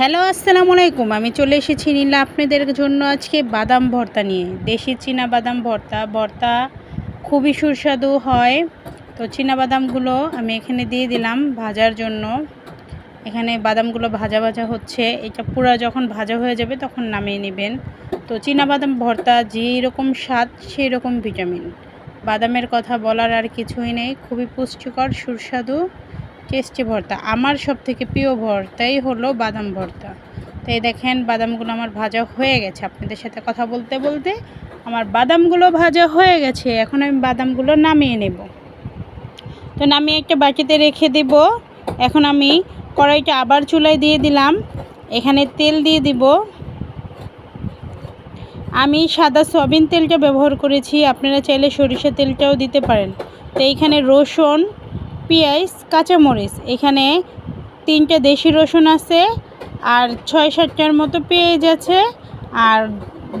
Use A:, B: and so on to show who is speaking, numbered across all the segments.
A: Hello, আসসালামু আলাইকুম। আমি চলে এসেছি নীলা আপনাদের জন্য আজকে বাদাম ভর্তা নিয়ে। দেশি চীনা বাদাম ভর্তা। ভর্তা খুবই সুস্বাদু হয়। তো চীনা বাদামগুলো আমি এখানে দিয়ে দিলাম ভাজার জন্য। এখানে বাদামগুলো ভাজা ভাজা হচ্ছে। এটা পুরো যখন ভাজা হয়ে যাবে তখন নামিয়ে নেবেন। তো চীনা বাদাম ভর্তা যেই রকম স্বাদ সেই রকম ভিটামিন। বাদামের কথা বলার আর কিছুই নেই। খুবই পুষ্টিকর, সুস্বাদু। টেস্টি ভর্তা। আমার সব থেকে প্রিয় ভর্তাই হলো বাদাম ভর্তা। তো এই দেখেন, বাদামগুলো আমার ভাজা হয়ে গেছে। আপনাদের সাথে কথা বলতে বলতে আমার বাদামগুলো ভাজা হয়ে গেছে। এখন আমি বাদামগুলো নামিয়ে নেব। তো নামিয়ে একটা বাটিতে রেখে দেব। এখন আমি কড়াইটা আবার চুলায় দিয়ে দিলাম। এখানে তেল দিয়ে দিব। আমি সাদা সয়াবিন তেলটা ব্যবহার করেছি। আপনারা চাইলে সরিষা তেলটাও দিতে পারেন। তো এইখানে রসুন পেঁয়াজ, কাঁচামরিচ। এখানে তিনটে দেশি রসুন আছে আর ছয় সাতটার মতো পেঁয়াজ আছে আর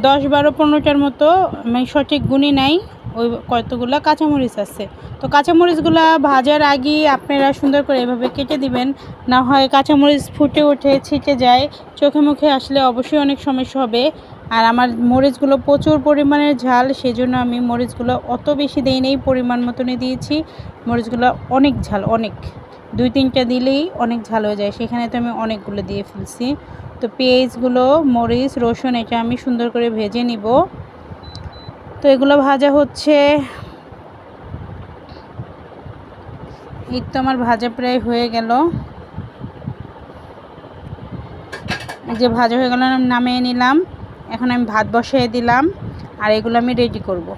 A: দশ বারো পনেরোটার মতো আমি সঠিক গুণই নাই, ওই কতগুলো কাঁচামরিচ আছে। তো কাঁচামরিচগুলো ভাজার আগে আপনারা সুন্দর করে এভাবে কেটে দিবেন, না হয় কাঁচামরিচ ফুটে ওঠে ছিটে যায়, চোখে মুখে আসলে অবশ্যই অনেক সমস্যা হবে। আর আমার মরিচগুলো প্রচুর পরিমাণের ঝাল, সেজন্য আমি মরিচগুলো অত বেশি দিই নেই, পরিমাণ মতনই দিয়েছি। মরিচগুলো অনেক ঝাল, অনেক। দুই তিনটা দিলেই অনেক ঝাল হয়ে যায়। সেখানে তো আমি অনেকগুলো দিয়ে ফেলছি। তো পেঁয়াজগুলো, মরিচ, রসুন, এটা আমি সুন্দর করে ভেজে নিব। তো এগুলো ভাজা হচ্ছে, এই তো আমার ভাজা প্রায় হয়ে গেল। যে ভাজা হয়ে গেল, নামিয়ে নিলাম। এখন আমি ভাত বসিয়ে দিলাম, আর এগুলো আমি রেডি করব।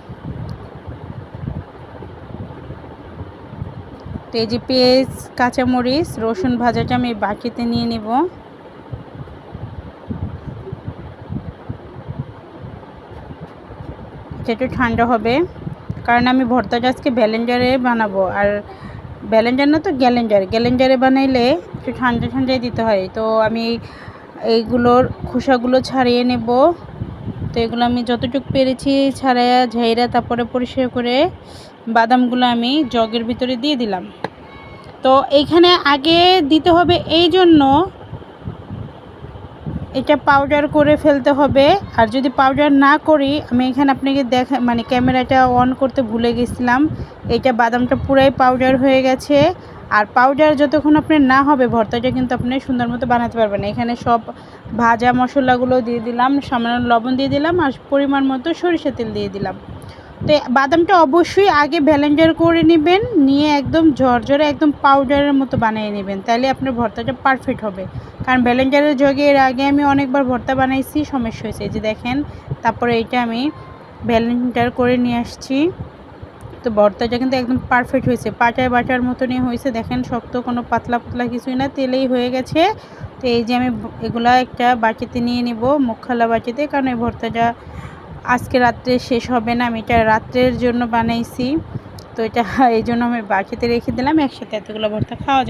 A: তো এই যে পেঁয়াজ, কাঁচামরিচ, রসুন ভাজাটা আমি বাটিতে নিয়ে নেব। একটু ঠান্ডা হবে, কারণ আমি ভর্তাটা আজকে ব্যালেন্ডারে বানাবো, আর ব্যালেন্ডার না তো গ্যালেন্ডার, গ্যালেন্ডারে বানাইলে একটু ঠান্ডা ঠান্ডায় দিতে হয়। তো আমি এইগুলোর খোসাগুলো ছাড়িয়ে নেব। তো এগুলো আমি যতটুকু পেরেছি ছাড়াইয়া ঝাইরা তারপরে পরিষ্কার করে বাদামগুলো আমি জগের ভিতরে দিয়ে দিলাম। তো এইখানে আগে দিতে হবে এই জন্য এটা পাউডার করে ফেলতে হবে। আর যদি পাউডার না করি, আমি এখানে আপনাকে দেখা মানে ক্যামেরাটা অন করতে ভুলে গেছিলাম। এটা বাদামটা পুরাই পাউডার হয়ে গেছে। আর পাউডার যতক্ষণ আপনার না হবে, ভর্তাটা কিন্তু আপনি সুন্দর মতো বানাতে পারবেন। এখানে সব ভাজা মশলাগুলো দিয়ে দিলাম, সামান্য লবণ দিয়ে দিলাম, আর পরিমাণ মতো সরিষা তেল দিয়ে দিলাম। তো বাদামটা অবশ্যই আগে ব্যালেন্ডার করে নেবেন, নিয়ে একদম ঝরঝরে, একদম পাউডারের মতো বানিয়ে নেবেন। তাহলে আপনার ভর্তাটা পারফেক্ট হবে। কারণ ব্যালেন্ডারের জগে এর আগে আমি অনেকবার ভর্তা বানাইছি, সমস্যা হয়েছে। যে দেখেন, তারপরে এইটা আমি ব্যালেন্ডার করে নিয়ে আসছি। তো ভর্তাটা কিন্তু একদম পারফেক্ট হয়েছে। পাটায় বাটার মতনই হয়েছে। দেখেন, শক্ত কোনো পাতলা পাতলা কিছুই না, তেলেই হয়ে গেছে। তো এই যে আমি এগুলা একটা বাটিতে নিয়ে নিব মুখালা বাটিতে, কারণ এই ভর্তাটা আজকে রাত্রে শেষ হবে না, আমি এটা রাত্রের জন্য বানাইছি। তো এটা, এই জন্য আমি বাকিতে রেখে দিলাম, একসাথে এতগুলো ভর্তা খাওয়া যাবে।